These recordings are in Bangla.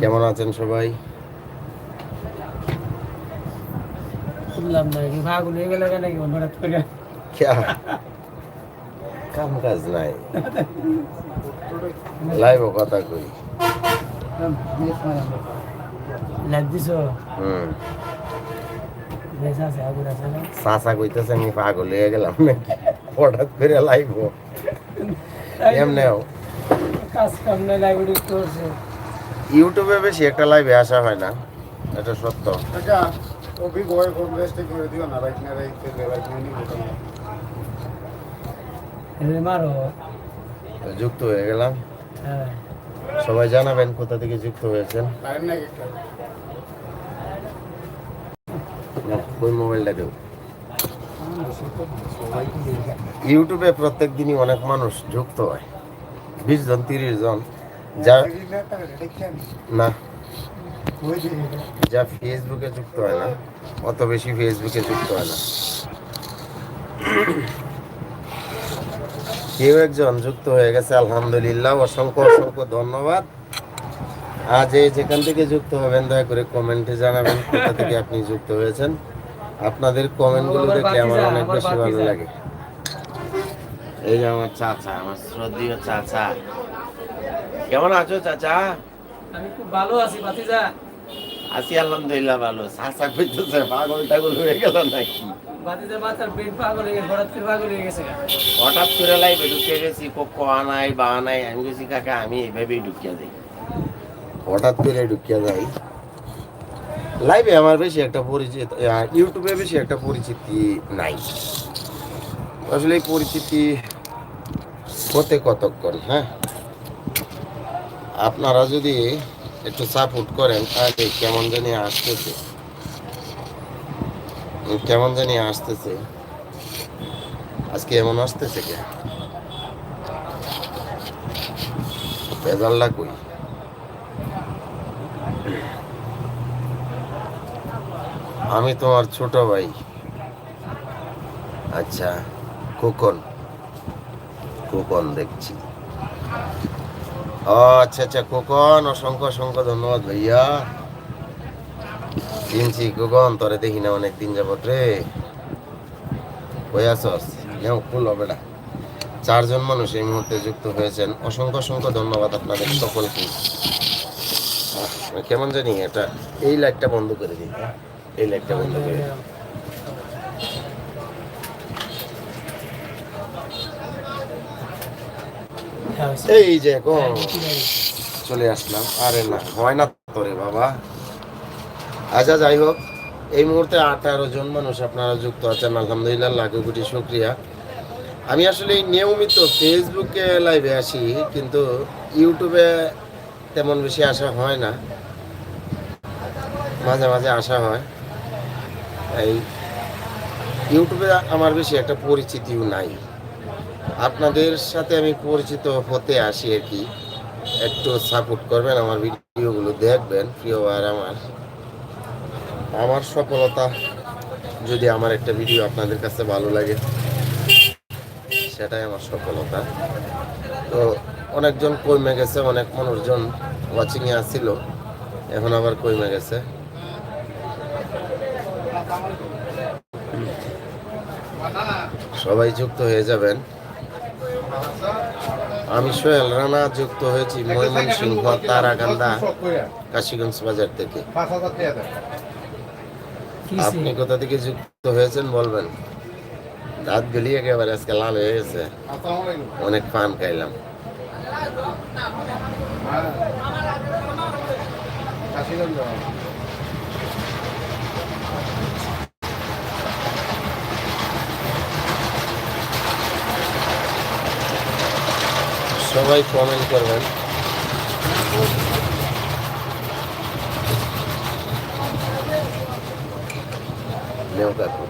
কেমন আছেন সবাই? কাম কাজ নাই। লাইভ কথা কই। আছে কইতেছে আমি পাগল হয়ে গেলাম নাকি? হঠাৎ করে লাইভ এমনেও। কাজ কাম নাই লাইব্রেরি করছে। ইউটিউবে বেশি একটা লাইভে আসা হয় না এটা সত্য। আচ্ছা যুক্ত হয়ে গেলাম। হ্যাঁ। সবাই জানাবেন কোথা থেকে যুক্ত হয়েছেন। ওই মোবাইলটা দেব ইউটিউবে প্রত্যেক দিনই অনেক মানুষ যুক্ত হয়। বিশ জন তিরিশ জন। যা না। যা ফেসবুকে যুক্ত হয় না অত বেশি ফেসবুকে যুক্ত হয় না। কেউ একজন যুক্ত হয়ে গেছে আলহামদুলিল্লাহ অসংখ্য অসংখ্য ধন্যবাদ। আজ এই যেখান থেকে যুক্ত হবেন দয়া করে কমেন্টে জানাবেন কোথা থেকে আপনি যুক্ত হয়েছেন। আপনাদের কমেন্টগুলো দেখে আমার অনেক বেশি ভালো লাগে। এই যে আমার চাচা আমার শ্রদ্ধীয় চাচা। কেমন আছো চাচা? আমি খুব ভালো আছি বাতিজা আছি আলহামদুলিল্লাহ ভালো। চাচা কইতেছে পাগল টাগল হয়ে গেল নাকি? বাতিজা মাথার পেট পাগল হয়ে গেছে হঠাৎ করে পাগল হয়ে গেছে হঠাৎ করে লাইভে ঢুকে গেছি কোকো আনাই বা আনাই আমি গেছি কাকা আমি এইভাবেই ঢুকিয়ে দিই। হঠাৎ করে ঢুকিয়ে যাই লাইভে আমার বেশি একটা পরিচিত ইউটিউবে বেশি একটা পরিচিতি নাই। আসলে পরিচিতি হতে কতক্ষণ হ্যাঁ? আপনারা যদি একটু সাপোর্ট করেন, তাহলে কেমন জানি আসতেছে। কেমন জানি আসতেছে। আজকে এমন আসতেছে কে? বেজাল্লা কই? আমি তোমার ছোট ভাই। আচ্ছা খোকন। খোকন দেখছি। আচ্ছা আচ্ছা খোকন, অসংখ্য অসংখ্য ধন্যবাদ ভাইয়া। চিনছি খোকন, তোরে দেখি না অনেক দিন যাবত রে। ফুল হবে না। চারজন মানুষ এই মুহূর্তে যুক্ত হয়েছেন। অসংখ্য অসংখ্য ধন্যবাদ আপনাদের সকলকে। কেমন জানি এটা, এই লাইটটা বন্ধ করে দিই? এই লাইটটা বন্ধ করে দিই। এই যে কোন চলে আসলাম। আরে না হয় না তোরে বাবা। আচ্ছা যাই হোক এই মুহূর্তে আঠারো জন মানুষ আপনারা যুক্ত আছেন আলহামদুলিল্লাহ লাখো কোটি শুক্রিয়া। আমি আসলে নিয়মিত ফেসবুকে লাইভে আসি কিন্তু ইউটিউবে তেমন বেশি আসা হয় না। মাঝে মাঝে আসা হয়। এই ইউটিউবে আমার বেশি একটা পরিচিতিও নাই। আপনাদের সাথে আমি পরিচিত হতে আসি আর কি। একটু সাপোর্ট করবেন আমার ভিডিওগুলো দেখবেন, প্রিয় আর আমার। আমার সফলতা যদি আমার একটা ভিডিও আপনাদের কাছে ভালো লাগে, সেটাই আমার সফলতা। তো অনেকজন কমে গেছে, অনেক মানুষজন ওয়াচিংয়ে আসছিল, এখন আবার কমে গেছে। সবাই যুক্ত হয়ে যাবেন। আমি সোহেল রানা যুক্ত হয়েছি ময়মন ময়মনসিংহ তারাকান্দা কাশীগঞ্জ বাজার থেকে। আপনি কোথা থেকে যুক্ত হয়েছেন বলবেন? দাঁত গলি একেবারে আজকে লাল হয়ে গেছে। অনেক পান খাইলাম। হ্যাঁ। কাশিগঞ্জ সবাই কমেন্ট করবেন নেও কাকু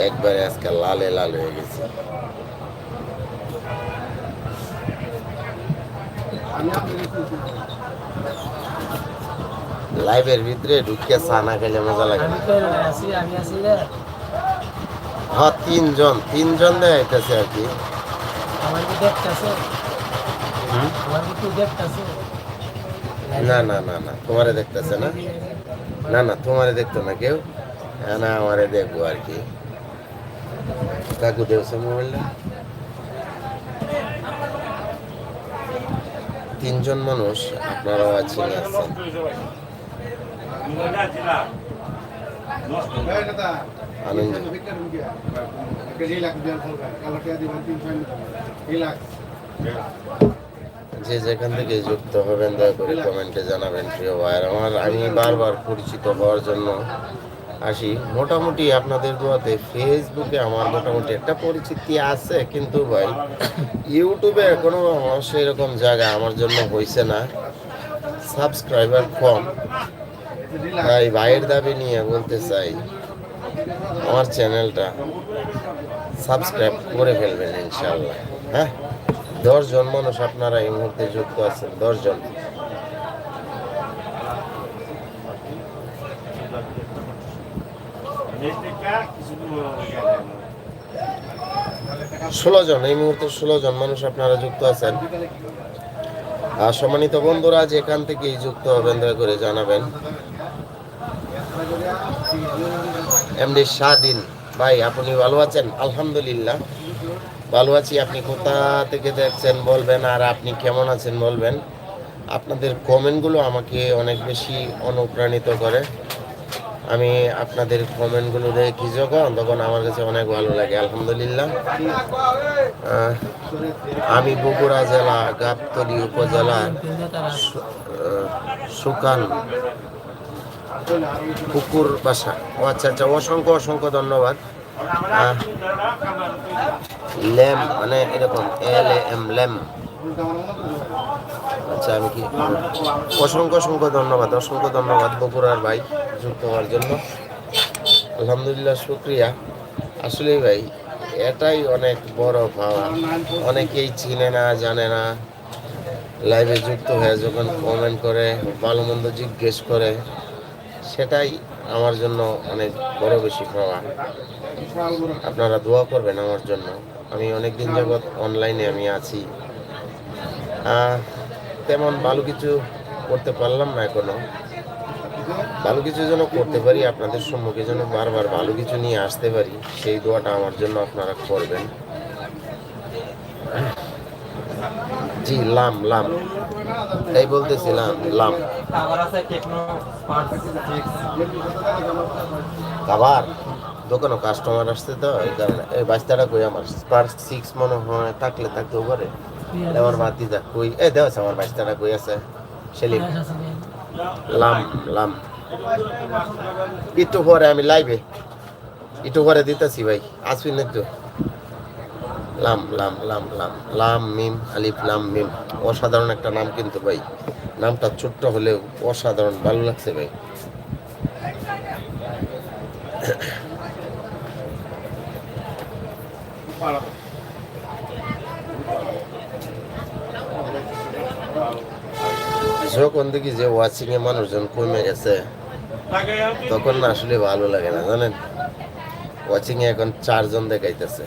একবারে আজকে লালে লাল হয়ে গেছে আমি আপনাকে লাইভের ভিতরে ঢুকে সানা খেলে মজা লাগে আমি না তো আছি আমি আছি রে হ্যাঁ তিনজন তিনজন দেখাইতেছে আর কি। না না না না তোমারে দেখতেছে না? না না তোমারে দেখতো না কেউ? হ্যাঁ, না আমারে দেখব আর কি। কাকু দেওছে মোবাইলটা? তিনজন মানুষ আপনারাও আছেন আছেন। আনন্দ। যে যেখান থেকে যুক্ত হবেন, দয়া করে কমেন্টে জানাবেন, প্রিয় ভাইয়ের। আমার, আমি বারবার পরিচিত হওয়ার জন্য আসি। মোটামুটি আপনাদের দোয়াতে ফেসবুকে আমার মোটামুটি একটা পরিচিতি আছে, কিন্তু ভাই ইউটিউবে এখনও আমার সেরকম জায়গা আমার জন্য হয়েছে না। সাবস্ক্রাইবার কম। তাই ভাইয়ের দাবি নিয়ে বলতে চাই আমার চ্যানেলটা সাবস্ক্রাইব করে ফেলবেন ইনশাল্লাহ হ্যাঁ? দশজন মানুষ আপনারা এই মুহূর্তে যুক্ত আছেন দশজন ষোলো জন, এই মুহূর্তে ষোলো জন মানুষ আপনারা যুক্ত আছেন। আর সম্মানিত বন্ধুরা, যেখান থেকেই যুক্ত হবেন, দয়া করে জানাবেন। এমডি স্বাধীন ভাই, আপনি ভালো আছেন? আলহামদুলিল্লাহ। ভালো আছি। আপনি কোথা থেকে দেখছেন বলবেন, আর আপনি কেমন আছেন বলবেন? আপনাদের কমেন্টগুলো আমাকে অনেক বেশি অনুপ্রাণিত করে। আমি আপনাদের কমেন্টগুলো দেখি যখন, তখন আমার কাছে অনেক ভালো লাগে, আলহামদুলিল্লাহ। আমি বগুড়া জেলা, গাবতলী উপজেলার সুকান। পুকুর বাসা ও আচ্ছা আচ্ছা অসংখ্য অসংখ্য ধন্যবাদ। ল্যাম মানে এরকম এল এম ল্যাম আচ্ছা আমি কি অসংখ্য অসংখ্য ধন্যবাদ অসংখ্য ধন্যবাদ বকুড়ার ভাই যুক্ত হওয়ার জন্য। আলহামদুলিল্লাহ, শুক্রিয়া। আসলে ভাই, এটাই অনেক বড় পাওয়া। অনেকেই চিনে না, জানে না। লাইভে যুক্ত হয়ে যখন কমেন্ট করে, ভালো মন্দ জিজ্ঞেস করে সেটাই আমার জন্য অনেক বড় বেশি পাওয়া। আপনারা দোয়া করবেন আমার জন্য। আমি অনেক দিন যাবৎ অনলাইনে আমি আছি। তেমন ভালো কিছু করতে পারলাম না এখনও। ভালো কিছু যেন করতে পারি, আপনাদের সম্মুখে যেন বারবার ভালো কিছু নিয়ে আসতে পারি, সেই দোয়াটা আমার জন্য আপনারা করবেন। জি, লাম লাম। এই বলতেছিলাম আছে খাবার দোকানে কাস্টমার আসছে তো, এই কারণে এই বাচ্চাটা কই আমার? স্পার্ক সিক্স মনে হয়, থাকলে থাকতেও পারে আমার যা কই এ দেওয়া আমার বাচ্চাটা কই আছে? সেলিম। লাম লাম। একটু পরে আমি লাইভে একটু পরে দিতেছি ভাই, আসবি না একটু? লাম লাম লাম লাম লাম, মিম, আলিফ, লাম, মিম। অসাধারণ একটা নাম কিন্তু ভাই। নামটা ছোট্ট হলেও অসাধারণ, ভালো লাগছে ভাই। যখন দেখি যে ওয়াচিং এ মানুষজন কমে গেছে, তখন আসলে ভালো লাগে না, জানেন? ওয়াচিং এ এখন চারজন দেখাইতেছে।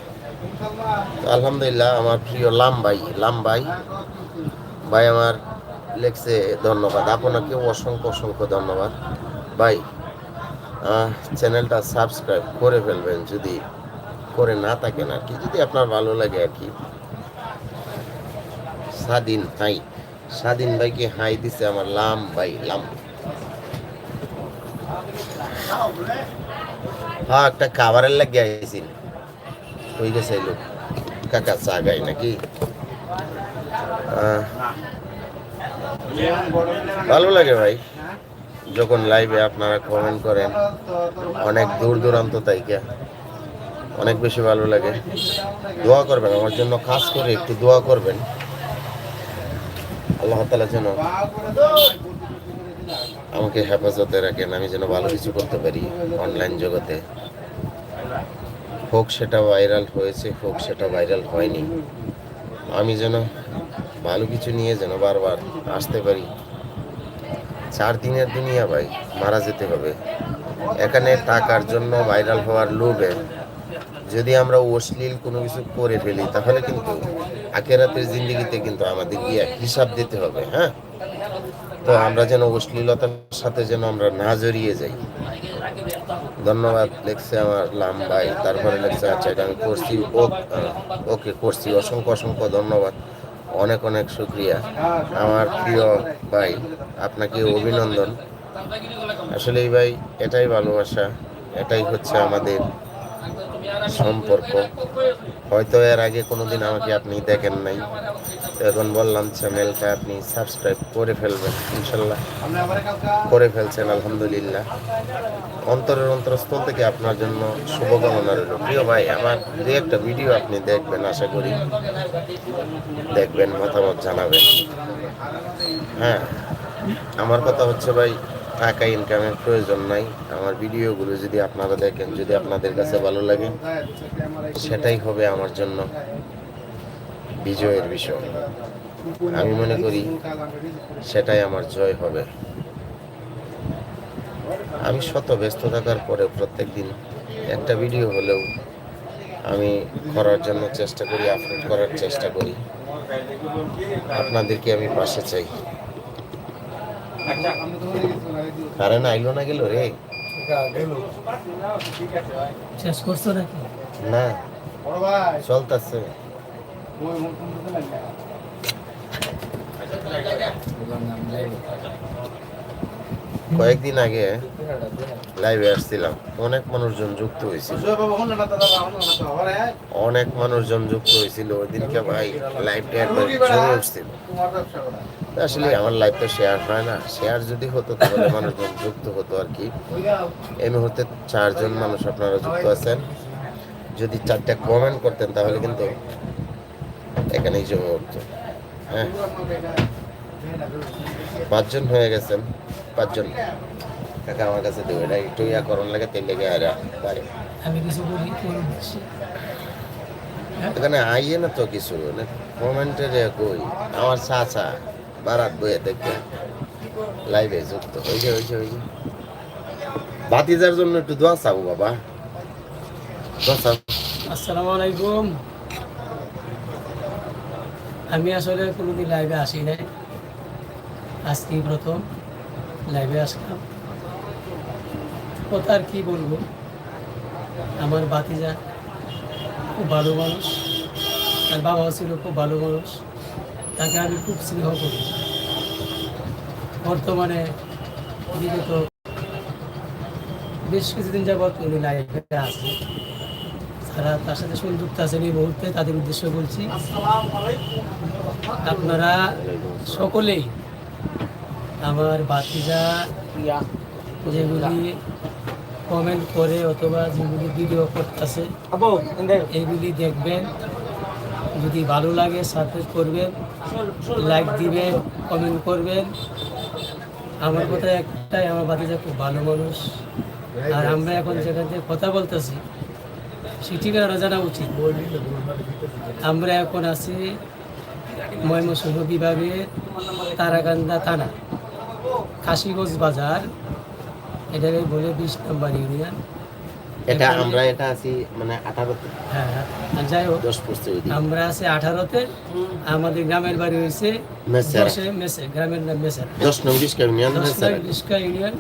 আলহামদুলিল্লাহ, আমার প্রিয় লাম ভাই লাম ভাই ভাই আমার লেখছে ধন্যবাদ। আপনাকে অসংখ্য অসংখ্য ধন্যবাদ। ভাই চ্যানেলটা সাবস্ক্রাইব করে ফেলবেন যদি করে না থাকেন আর কি, যদি আপনার ভালো লাগে আর কি। স্বাধীন হাই, স্বাধীন ভাইকে হাই দিছে আমার লাম ভাই লাম হ্যাঁ একটা খাবারের লাগে আইছি। হয়ে গেছে লোক কাকা চা গাই নাকি? ভালো লাগে ভাই। যখন লাইভে আপনারা কমেন্ট করেন, অনেক দূর দূরান্ত তাইকা অনেক বেশি ভালো লাগে। দোয়া করবেন, আমার জন্য কাজ করে একটু দোয়া করবেন। আল্লাহ তালা যেন আমাকে হেফাজতে রাখেন, আমি যেন ভালো কিছু করতে পারি অনলাইন জগতে। হোক সেটা ভাইরাল হয়েছে, হোক সেটা ভাইরাল হয়নি। আমি যেন ভালো কিছু নিয়ে যেন বারবার আসতে পারি। চার দিনের দুনিয়া ভাই, মারা যেতে হবে। এখানে টাকার জন্য ভাইরাল হওয়ার লোভে যদি আমরা অশ্লীল কোনো কিছু করে ফেলি, তাহলে কিন্তু আখেরাতের জিন্দগিতে কিন্তু আমাদের গিয়ে হিসাব দিতে হবে হ্যাঁ? তো আমরা যেন অশ্লীলতার সাথে যেন আমরা না জড়িয়ে যাই। ধন্যবাদ, লেখছে আমার লাম্বাই তারপরে লেখছে আচ্ছা এটা আমি করছি ওকে করছি, অসংখ্য অসংখ্য ধন্যবাদ, অনেক অনেক শুক্রিয়া। আমার প্রিয় ভাই, আপনাকে অভিনন্দন। আসলে এই ভাই, এটাই ভালোবাসা, এটাই হচ্ছে আমাদের সম্পর্ক। হয়তো এর আগে কোনোদিন আমাকে আপনি দেখেন নাই। এখন বললাম চ্যানেলটা আপনি সাবস্ক্রাইব করে ফেলবেন, ইনশাল্লাহ। করে ফেলছেন, আলহামদুলিল্লাহ। অন্তরের অন্তরস্থল থেকে আপনার জন্য শুভকামনা রইল। প্রিয় ভাই, আমার দু একটা ভিডিও আপনি দেখবেন, আশা করি। দেখবেন, মতামত জানাবেন। হ্যাঁ আমার কথা হচ্ছে ভাই, টাকা ইনকামের প্রয়োজন নাই। আমার ভিডিওগুলো যদি আপনারা দেখেন, যদি আপনাদের কাছে ভালো লাগে, সেটাই হবে আমার জন্য। বিজয়ের বিষয়। আমি মনে করি সেটাই আমার জয় হবে। আমি শত ব্যস্ত থাকার পরে প্রত্যেক দিন একটা ভিডিও হলেও আমি করার জন্য চেষ্টা করি আপলোড করার চেষ্টা করি। আপনাদেরকে আমি পাশে চাই। কারেন্ট আইলো না গেল রে? শেষ করছ নাকি? না। চলতেছে। কয়েকদিন আগে লাইভে আসছিলাম। অনেক মানুষজন যুক্ত হয়েছিল। অনেক মানুষজন যুক্ত হয়েছিল। ওই দিনকে ভাই লাইভটা একবার জমে উঠছিল। আসলে আমার লাইভটা শেয়ার হয় না। শেয়ার যদি হতো তাহলে মানুষজন যুক্ত হতো আর কি। এই মুহূর্তে চারজন মানুষ আপনারা যুক্ত আছেন। যদি চারটা কমেন্ট করতেন তাহলে কিন্তু এখানেই জমে উঠতো হ্যাঁ। পাঁচজন হয়ে গেছেন। পাঁচজন। কাকা আমার কাছে দেবে এটা একটু ইয়া করণ লাগে তেল লেগে আর পারে। তোর এখানে আইয়ে না তো কিছু কমেন্টে কই আমার চাচা বারাত বইয়ে দেখবে লাইভে যুক্ত। হয়েছে হয়েছে হয়েছে ভাতিজার জন্য একটু দোয়া চাবো বাবা। দোয়া চাও আসসালামু আলাইকুম। আমি আসলে কোনোদিন লাইভে আসি নাই। আজকেই প্রথম লাইভে আসলাম। কথা আর কি বলব? আমার বাতিজা খুব ভালো মানুষ, তার বাবাও ছিল খুব ভালো মানুষ। তাকে আমি খুব স্নেহ করি। বর্তমানে বিগত বেশ কিছুদিন যাবৎ উনি লাইভে আছে। তারা তার সাথে সংযুক্ত আছেন এই মুহূর্তে তাদের উদ্দেশ্য বলছি, আপনারা সকলেই আমার বাতিজা যেগুলি কমেন্ট করে অথবা যেগুলি ভিডিও করতেছে, এগুলি দেখবেন। যদি ভালো লাগে সাবস্ক্রাইব করবেন লাইক দিবেন কমেন্ট করবেন। আমার কথা একটাই, আমার বাতিজা খুব ভালো মানুষ। আর আমরা এখন যেখান থেকে কথা বলতেছি ঠিকানাটা জানা উচিত। আমরা এখন আছি ময়মনসিংহ বিভাগের তারাকান্দা থানা কাশিগঞ্জ বাজার। এটাকে বলে বিশ নম্বর ইউনিয়ন। এটা আমরা এটা আছি মানে আঠারোতে। হ্যাঁ হ্যাঁ। যাই হোক দশ পড়ছে আমরা আছি আঠারোতে। আমাদের গ্রামের বাড়ি হয়েছে। মেসে গ্রামের নাম মেসেরা। দশ নং ডিসকাউন্ট দশ নয় বিশকা ইউনিয়ন।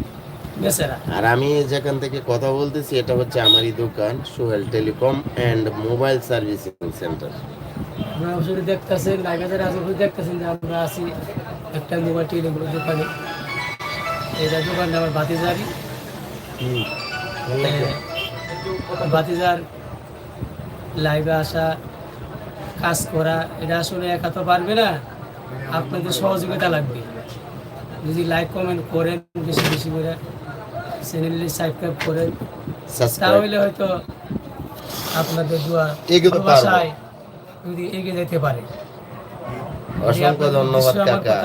আর আমি যেখান থেকে কথা বলতেছি এটা হচ্ছে আমারই দোকান Sohel telecom and mobile servicing centre. আপনারা আসলে দেখতেছেন লাইব্রেরি আশেপাশে দেখতেছেন যে আমরা আছি একটা মোবাইল টেলিগুলো দোকানে। এটা দোকানটা আমার বাতিজারি বাতিজার লাইভে আসা কাজ করা এটা আসলে একা তো পারবে না। আপনাদের সহযোগিতা লাগবে। যদি লাইক কমেন্ট করেন বেশি বেশি করে। চ্যানেলটি সাবস্ক্রাইব করেন। তাহলে হয়তো আপনাদের দোয়া পারব। যদি এগিয়ে যেতে পারে। অসংখ্য ধন্যবাদ কাকা।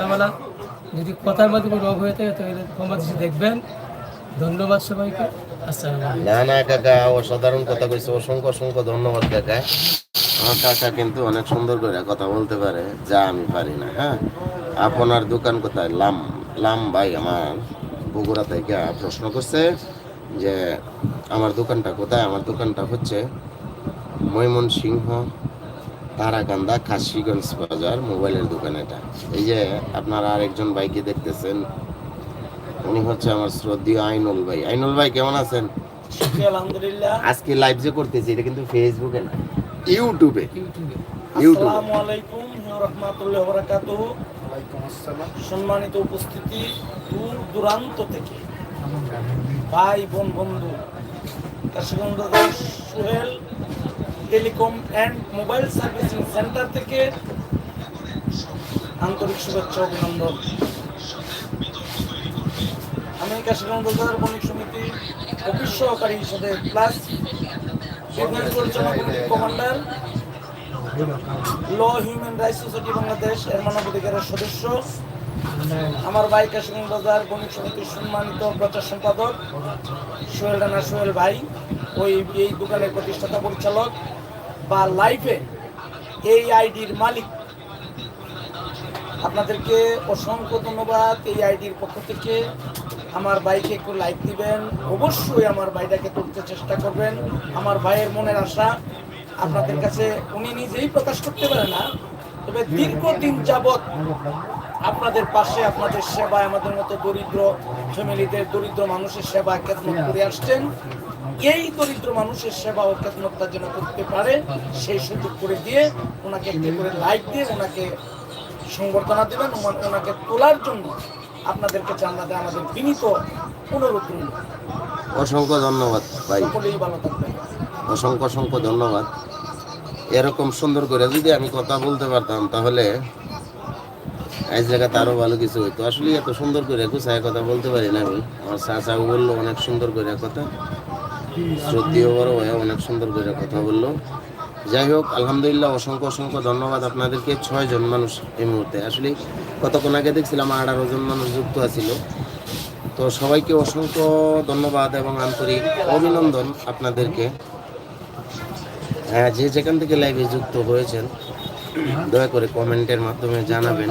যদি কথার মাধ্যমে রোগ হয়ে থাকে তাহলে ক্ষমা দেখবেন। ধন্যবাদ সবাইকে। না না কাকা অসাধারণ কথা কইছে। অসংখ্য অসংখ্য ধন্যবাদ কাকা। আমার কাকা কিন্তু অনেক সুন্দর করে কথা বলতে পারে যা আমি পারি না হ্যাঁ? আপনার দোকান কোথায়? লাম লাম ভাই আমার। বগুড়া থেকে প্রশ্ন করছে যে আমার দোকানটা কোথায়? আমার দোকানটা হচ্ছে ময়মনসিংহ তারাকান্দা কাশিগঞ্জ বাজার মোবাইলের দোকান এটা। এই যে আপনারা আরেকজন ভাইকে দেখতেছেন উনি হচ্ছে আমার শ্রদ্ধীয় আইনুল ভাই। আইনুল ভাই কেমন আছেন? আলহামদুলিল্লাহ। আজকে লাইভ যে করতেছি এটা কিন্তু ফেসবুকে না ইউটিউবে। ইউটিউবে। আসসালামু আলাইকুম রহমাতুল্লাহ বারাকাতুহু। ওয়ালাইকুম আসসালাম। সম্মানিত উপস্থিতি দূর দূরান্ত থেকে। ভাই, বোন, বন্ধু Kashiganj Sohel telecom and mobile servicing centre থেকে আন্তরিক শুভেচ্ছা, অভিনন্দন। আমি কাশীগঞ্জ বাজার বণিক সমিতি অফিস সহকারী হিসেবে plus commander, law human rights society Bangladesh এর মানবাধিকারের সদস্য আমার ভাই কাশিম বাজার বণিক সমিতির সম্মানিত প্রচার সম্পাদক সোহেল রানা সোহেল ভাই, ওই এই দোকানের প্রতিষ্ঠাতা পরিচালক বা লাইফে এই আইডির মালিক। আপনাদেরকে অসংখ্য ধন্যবাদ এই আইডির পক্ষ থেকে। আমার ভাইকে একটু লাইক দিবেন। অবশ্যই আমার ভাইটাকে তুলতে চেষ্টা করবেন। আমার ভাইয়ের মনের আশা আপনাদের কাছে উনি নিজেই প্রকাশ করতে পারে না। তবে দীর্ঘদিন যাবৎ আপনাদের পাশে আপনাদের সেবায় আমাদের মতো দরিদ্র ফ্যামিলিদের দরিদ্র মানুষের সেবা খেদমত করে আসছেন। এই দরিদ্র মানুষের সেবা ও খেদমতটা যেন করতে পারে সেই সুযোগ করে দিয়ে ওনাকে একটি করে লাইক দিয়ে ওনাকে সংবর্ধনা দেবেন ওনা- ওনাকে তোলার জন্য আপনাদেরকে কাছে আমাদের আমাদের বিনীত অনুরোধ রইল। অসংখ্য ধন্যবাদ ভাই। অসংখ্য অসংখ্য ধন্যবাদ। এরকম সুন্দর করে যদি আমি কথা বলতে পারতাম, তাহলে আজ জায়গাতে আরও ভালো কিছু হইতো। আসলে এত সুন্দর করে গুছায় কথা বলতে পারি না আমি। আমার চাচা বলল অনেক সুন্দর করে কথা। শ্রদ্ধীয় বড় ভাইয়া অনেক সুন্দর করে কথা বলল। যাই হোক, আলহামদুলিল্লাহ অসংখ্য অসংখ্য ধন্যবাদ আপনাদেরকে। ছয় জন মানুষ এই মুহূর্তে। আসলে কতক্ষণ আগে দেখছিলাম আঠারো জন মানুষ যুক্ত আছিল। তো সবাইকে অসংখ্য ধন্যবাদ এবং আন্তরিক অভিনন্দন আপনাদেরকে। হ্যাঁ যে যেখান থেকে লাইভে যুক্ত হয়েছেন, দয়া করে কমেন্টের মাধ্যমে জানাবেন।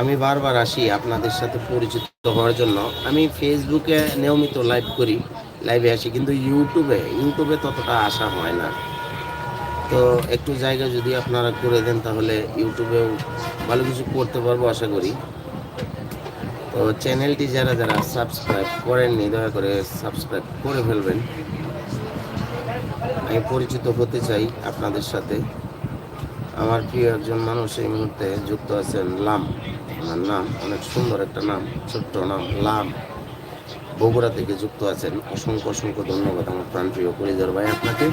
আমি বারবার আসি আপনাদের সাথে পরিচিত হওয়ার জন্য। আমি ফেসবুকে নিয়মিত লাইভ করি লাইভে আসি, কিন্তু ইউটিউবে ইউটিউবে ততটা আসা হয় না। তো একটু জায়গা যদি আপনারা করে দেন, তাহলে ইউটিউবেও ভালো কিছু করতে পারব, আশা করি। তো চ্যানেলটি যারা যারা সাবস্ক্রাইব করেননি, দয়া করে সাবস্ক্রাইব করে ফেলবেন। আমি পরিচিত হতে চাই আপনাদের সাথে। আমার প্রিয় একজন মানুষ এই মুহূর্তে যুক্ত আছেন লাম। আমার নাম অনেক সুন্দর একটা নাম, ছোট্ট নাম লাম। বগুড়া থেকে যুক্ত আছেন। অসংখ্য অসংখ্য ধন্যবাদ আমার প্রাণপ্রিয় পরিধর ভাই আপনাকে।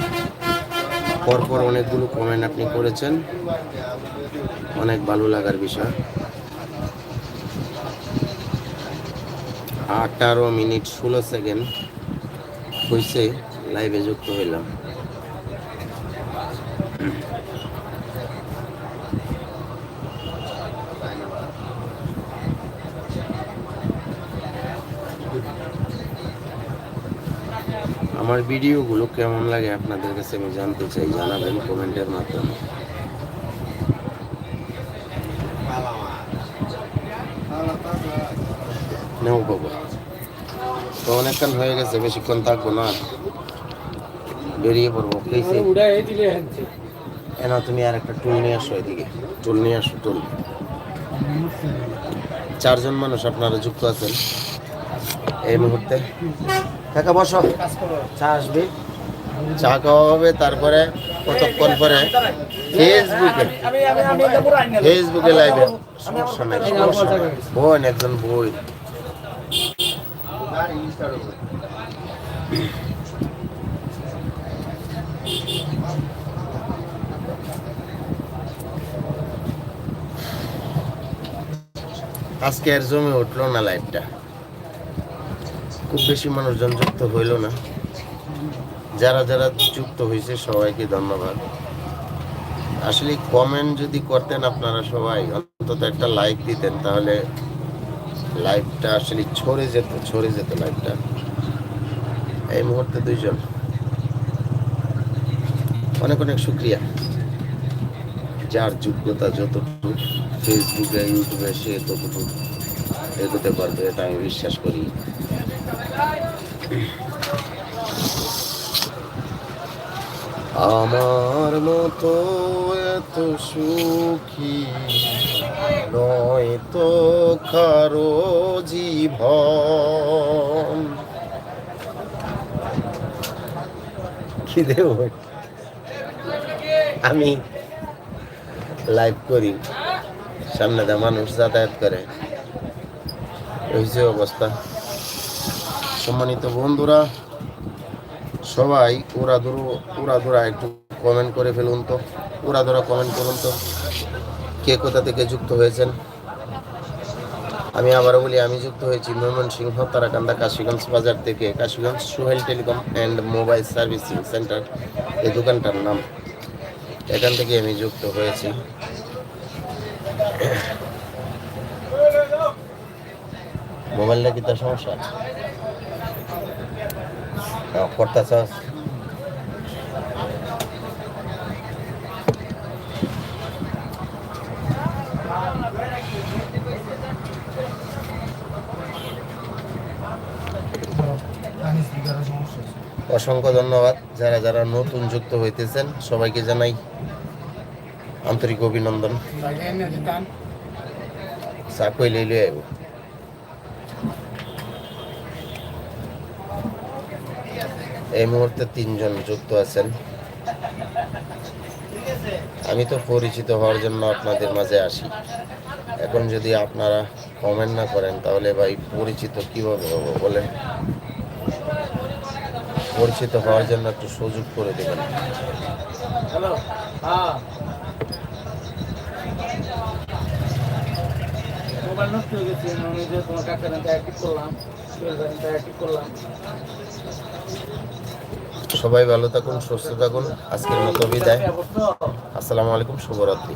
পরপর অনেকগুলো কমেন্ট আপনি করেছেন। অনেক ভালো লাগার বিষয়। আঠারো মিনিট ষোলো সেকেন্ড হয়েছে লাইভে যুক্ত হইলাম। আমার ভিডিওগুলো কেমন লাগে আপনাদের কাছে আমি জানতে চাই জানাবেন কমেন্টের মাধ্যমে। নেও বাবা। তো অনেকক্ষণ হয়ে গেছে বেশিক্ষণ থাকব না। বেরিয়ে পড়ব এন তুমি আর একটা টুল নিয়ে আসো এদিকে। টুল নিয়ে আসো টুল। চারজন মানুষ আপনারা যুক্ত আছেন এই মুহূর্তে। কাকা, বসো। চা আসবে? চা খাওয়া হবে, তারপরে কতক্ষণ পরে? ফেসবুকে। ফেসবুকে লাইভে সমস্যা নাই, সমস্যা বোন, একজন বই। আজকে আর জমে উঠল না লাইভটা খুব বেশি মানুষজন যুক্ত হইল না। যারা যারা যুক্ত হয়েছে সবাইকে ধন্যবাদ। আসলে কমেন্ট যদি করতেন আপনারা সবাই, অন্তত একটা লাইক দিতেন, তাহলে লাইভটা আসলে ছড়ে যেত ছড়ে যেত লাইভটা এই মুহূর্তে দুইজন। অনেক অনেক শুক্রিয়া। যার যোগ্যতা যতটুকু ফেসবুকে ইউটিউবে সে ততটুকু এগোতে পারবে, এটা আমি বিশ্বাস করি। আমার মতো এত সুখী নয় তো কারও জীবন। কি দেব? আমি লাইভ করি। সামনে মানুষ যাতায়াত করে। এই যে অবস্থা। সম্মানিত বন্ধুরা, সবাই ওরা ধরো ওরা ধরা একটু কমেন্ট করে ফেলুন তো। ওরা ধরা কমেন্ট করুন তো, কে কোথা থেকে যুক্ত হয়েছেন? আমি আবারও বলি, আমি যুক্ত হয়েছি ময়মনসিংহ, তারাকান্দা, কাশীগঞ্জ বাজার থেকে। Kashiganj Sohel telecom and mobile servicing centre, এই দোকানটার নাম। এখান থেকে আমি যুক্ত হয়েছি। মোবাইলটা কি তার সমস্যা? করতেছস অসংখ্য ধন্যবাদ। যারা যারা নতুন যুক্ত হইতেছেন, সবাইকে জানাই আন্তরিক অভিনন্দন। চা কইলে লই আইব? এই মুহূর্তে তিনজন যুক্ত আছেন। আমি তো পরিচিত হওয়ার জন্য আপনাদের মাঝে আসি। এখন যদি আপনারা কমেন্ট না করেন, তাহলে ভাই পরিচিত কীভাবে হব বলেন? পরিচিত হওয়ার জন্য একটু সুযোগ করে দেবেন। হ্যাঁ। করলাম। সবাই ভালো থাকুন সুস্থ থাকুন। আজকের মতো বিদায়। আসসালামু আলাইকুম শুভরাত্রি।